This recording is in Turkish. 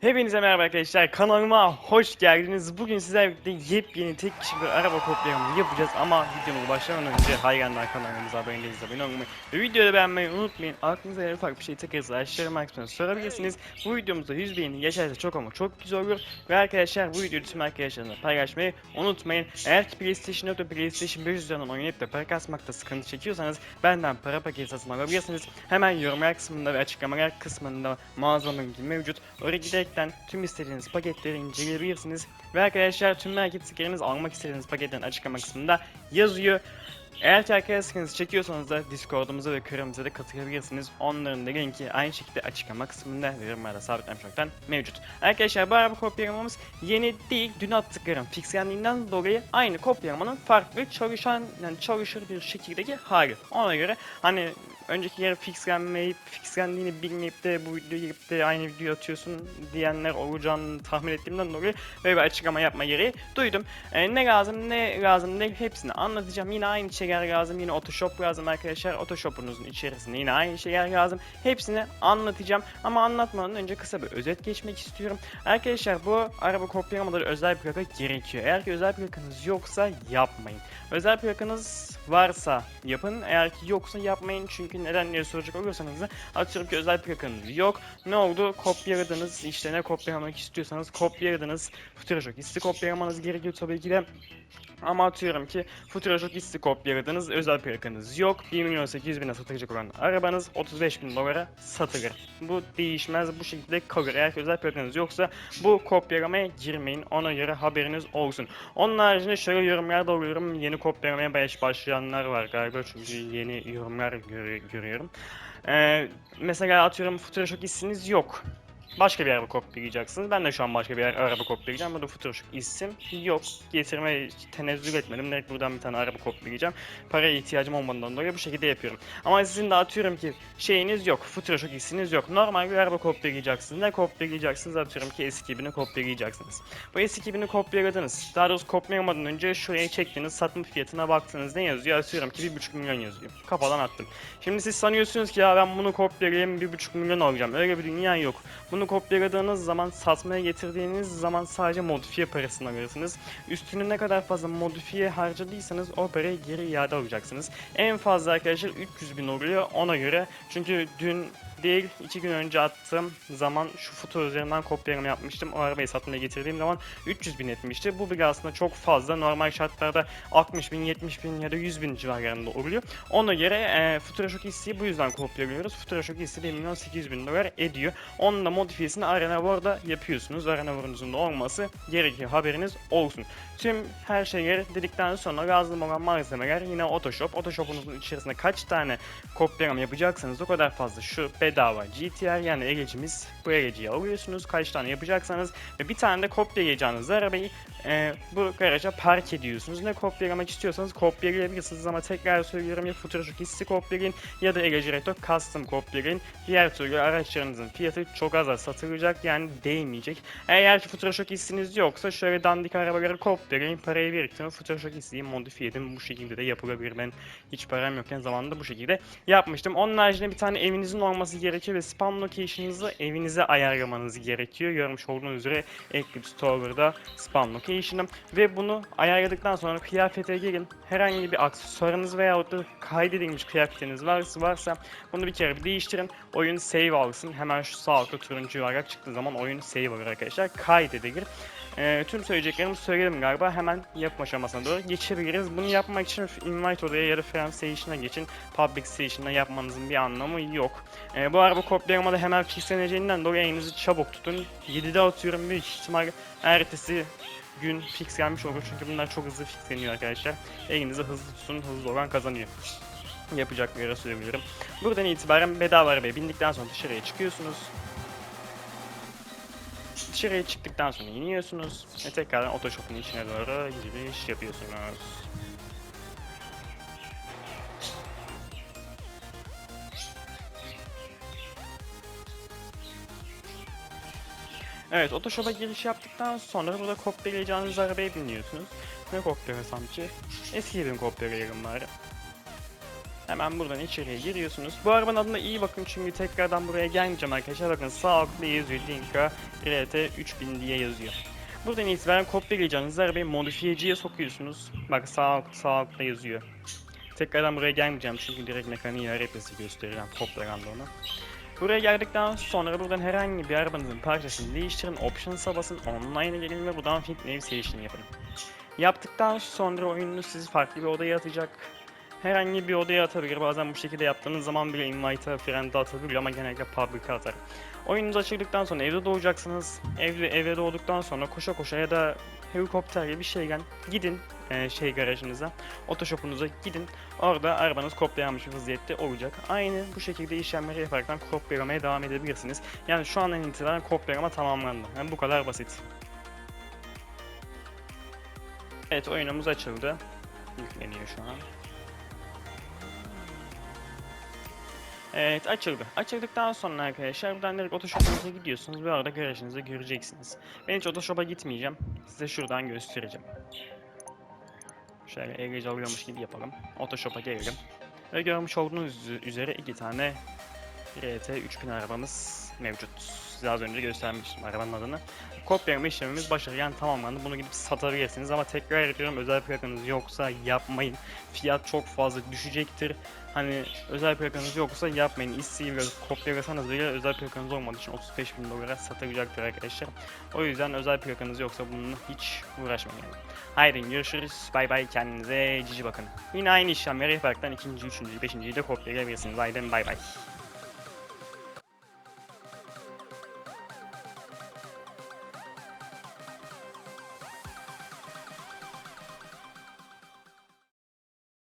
Hepinize merhaba arkadaşlar kanalıma hoş geldiniz. Bugün sizlerle birlikte yepyeni tek kişi bir araba kopyamı yapacağız ama videomuza başlamadan önce hayranlar kanalımıza abone değilseniz abone olmayı ve videoyu beğenmeyi unutmayın. Aklınıza gelen ufak bir şey takılırsa aşağıya kısmına sorabilirsiniz. Bu videomuzda 100 beğeni geçerse çok ama çok güzel olur. Ve arkadaşlar bu videoyu tüm arkadaşlarınızla paylaşmayı unutmayın. Eğer ki PlayStation yok da PlayStation 5 üzerinden oynayıp da para kasmakta sıkıntı çekiyorsanız benden para paketi satın alabilirsiniz. Hemen yorumlar kısmında ve açıklamalar kısmında mağazamın mevcut. Oraya giderekten tüm istediğiniz paketleri inceleyebilirsiniz. Ve arkadaşlar tüm market stikeriniz almak istediğiniz paketlerin açıklama kısmında yazıyor. Eğer ki arkadaşlar sıkıntınızı çekiyorsanız da Discord'umuza ve kırmızıda da katılabilirsiniz. Onların da linki aynı şekilde açıklama kısmında ve yorumlarda sabitlenmiş mevcut. Arkadaşlar bu araba kopyalamamız yeni değil. Dün attıklarım fixlendiğinden dolayı aynı kopyalamanın farklı çalışan yani çalışır bir şekildeki hali. Ona göre hani önceki yere fixlenmeyip fixlendiğini bilmeyip de bu videoyu girip de aynı videoyu atıyorsun diyenler olacağını tahmin ettiğimden dolayı böyle bir açıklama yapma gereği duydum. Ee, ne lazım ne lazım ne hepsini anlatacağım. Yine aynı şeyler lazım. Yine Photoshop lazım arkadaşlar. Photoshop'unuzun içerisinde yine aynı şeyler lazım. Hepsini anlatacağım. Ama anlatmadan önce kısa bir özet geçmek istiyorum. Arkadaşlar bu araba kopyalamaları özel plaka gerekiyor. Eğer ki özel plakanız yoksa yapmayın. Özel plakanız varsa yapın. Eğer ki yoksa yapmayın. Çünkü neden diye soracak olursanız da atıyorum ki özel plakanız yok. Ne oldu? Kopyaladınız. İşte ne kopyalamak istiyorsanız kopyaladınız. Futuroshock isti kopyalamanız gerekiyor tabii ki de. Ama atıyorum ki Futuroshock isti kopyaladınız. Özel plakanız yok. 1 milyon 800 bine satılacak olan arabanız 35 bin dolara satılır. Bu değişmez. Bu şekilde kalır. Eğer ki özel plakanız yoksa bu kopyalamaya girmeyin. Ona göre haberiniz olsun. Onun haricinde şöyle yorumlar da oluyorum. Yeni kopyalamaya baş başlayanlar var galiba. Çünkü yeni yorumlar görü- görüyorum. Ee, mesela atıyorum Futuroshock isminiz yok. Başka bir araba kopyalayacaksınız. Ben de şu an başka bir araba kopyalayacağım. Burada Futuroshock isim yok. Getirmeye tenezzül etmedim. Direkt buradan bir tane araba kopyalayacağım. Paraya ihtiyacım olmadığından dolayı bu şekilde yapıyorum. Ama sizin de atıyorum ki şeyiniz yok. Futuroshock isminiz yok. Normal bir araba kopyalayacaksınız. Ne kopyalayacaksınız? Atıyorum ki S2000'i kopyalayacaksınız. Bu S2000'i kopyaladınız. Daha doğrusu kopyalamadan önce şuraya çektiğiniz satım fiyatına baktınız. Ne yazıyor? Atıyorum ki 1,5 milyon yazıyor. Kafadan attım. Şimdi siz sanıyorsunuz ki ya ben bunu kopyalayayım 1,5 milyon alacağım. Öyle bir dünya yok. Bunu kopyaladığınız zaman satmaya getirdiğiniz zaman sadece modifiye parasını alıyorsunuz. Üstüne ne kadar fazla modifiye harcadıysanız o parayı geri iade alacaksınız. En fazla arkadaşlar 300 bin oluyor ona göre. Çünkü dün değil iki gün önce attığım zaman şu foto üzerinden kopyalama yapmıştım. O arabayı satmaya getirdiğim zaman 300 bin etmişti. Bu bile aslında çok fazla. Normal şartlarda 60 bin, 70 bin ya da 100 bin civarlarında oluyor. Ona göre e, Futuroshock hisseyi bu yüzden kopyalıyoruz. Futuroshock hissi 1 milyon 800 bin dolar ediyor. Onun da modifiyesini Arena War'da yapıyorsunuz. Arena War'unuzun da olması gerekiyor. Haberiniz olsun. Tüm her şeyleri dedikten sonra lazım olan malzemeler yine Photoshop. Photoshop'unuzun içerisinde kaç tane kopyalama yapacaksanız o kadar fazla şu bedava GTR yani egecimiz bu egeciyi alıyorsunuz. Kaç tane yapacaksanız ve bir tane de kopyalayacağınız arabayı e, bu garaja park ediyorsunuz. Ne kopyalamak istiyorsanız kopyalayabilirsiniz ama tekrar söylüyorum ya Futuroshock hissi kopyalayın ya da Ege Retro Custom kopyalayın. Diğer türlü araçlarınızın fiyatı çok aza satılacak yani değmeyecek. Eğer ki Futuroshock hissiniz yoksa şöyle dandik arabaları kopyalayın parayı biriktirin. Futuroshock hissiyi modifiye edin. Bu şekilde de yapılabilir. Ben hiç param yokken zamanında bu şekilde yapmıştım. Onun haricinde bir tane evinizin olması gerekiyor ve spam location'ınızı evinize ayarlamanız gerekiyor. Görmüş olduğunuz üzere Eclipse Tower'da spam location'ım ve bunu ayarladıktan sonra kıyafete girin. Herhangi bir aksesuarınız veyahut da kaydedilmiş kıyafetiniz varsa, varsa bunu bir kere bir değiştirin. Oyun save alsın. Hemen şu sağ altta turuncu yuvarlak çıktığı zaman oyun save alır arkadaşlar. Kaydedilir. Ee, tüm söyleyeceklerimi söyledim galiba. Hemen yapım aşamasına doğru geçebiliriz. Bunu yapmak için invite odaya ya da friend station'a geçin. Public station'da yapmanızın bir anlamı yok. Ee, bu araba kopyalamada hemen fixleneceğinden dolayı elinizi çabuk tutun. 7'de atıyorum büyük ihtimal ertesi gün fix gelmiş olur. Çünkü bunlar çok hızlı fixleniyor arkadaşlar. Elinizi hızlı tutun. Hızlı olan kazanıyor. Yapacakları söyleyebilirim. Buradan itibaren bedava arabaya bindikten sonra dışarıya çıkıyorsunuz. Dışarıya çıktıktan sonra iniyorsunuz ve tekrardan Otoshop'un içine doğru giriş yapıyorsunuz. Evet, Otoshop'a giriş yaptıktan sonra burada kopyalayacağınız arabaya biniyorsunuz. Ne kopyalasam ki? Eski bir kopyalayalım bari. Hemen buradan içeriye giriyorsunuz. Bu arabanın adına iyi bakın çünkü tekrardan buraya gelmeyeceğim arkadaşlar. Bakın sağ altta yazıyor Linka RT 3000 diye yazıyor. Buradan itibaren kopyalayacağınız arabayı modifiyeciye sokuyorsunuz. Bak sağ, alt- sağ altta yazıyor. Tekrardan buraya gelmeyeceğim çünkü direkt mekaniği RP'si göstereceğim kopyalandı onu. Buraya geldikten sonra buradan herhangi bir arabanızın parçasını değiştirin, Options'a basın, Online'a gelin ve buradan Fit Navigation yapın. Yaptıktan sonra oyununuz sizi farklı bir odaya atacak. Herhangi bir odaya atabilir. Bazen bu şekilde yaptığınız zaman bile invite'a, friend'e atabiliyor ama genellikle public'a atar. Oyununuz açıldıktan sonra evde doğacaksınız. Evde, evde doğduktan sonra koşa koşa ya da helikopter gibi bir şeyden gidin e, şey garajınıza, otoshopunuza gidin. Orada arabanız kopyalanmış vaziyette olacak. Aynı bu şekilde işlemleri yaparaktan kopyalamaya devam edebilirsiniz. Yani şu andan itibaren kopyalama tamamlandı. Yani bu kadar basit. Evet oyunumuz açıldı. Yükleniyor şu an. Evet açıldı. Açıldıktan sonra arkadaşlar buradan direkt Photoshop'unuza gidiyorsunuz ve orada garajınızı göreceksiniz. Ben hiç Photoshop'a gitmeyeceğim. Size şuradan göstereceğim. Şöyle EGC alıyormuş gibi yapalım. Photoshop'a gelelim. Ve görmüş olduğunuz üz- üzere iki tane RT 3000 arabamız mevcut. Size az önce göstermiştim arabanın adını. Kopyalama işlemimiz başarılı tamamlandı. Bunu gidip satabilirsiniz ama tekrar ediyorum özel plakanız yoksa yapmayın. Fiyat çok fazla düşecektir. Hani özel plakanız yoksa yapmayın. İsteği biraz kopyalasanız bile özel plakanız olmadığı için 35 bin dolara satacaktır arkadaşlar. O yüzden özel plakanız yoksa bununla hiç uğraşmayın. yani. Haydi görüşürüz. Bay bay kendinize cici bakın. Yine aynı işlemleri yaparaktan ikinci, üçüncü, beşinciyi de kopyalayabilirsiniz. Haydi bay bay.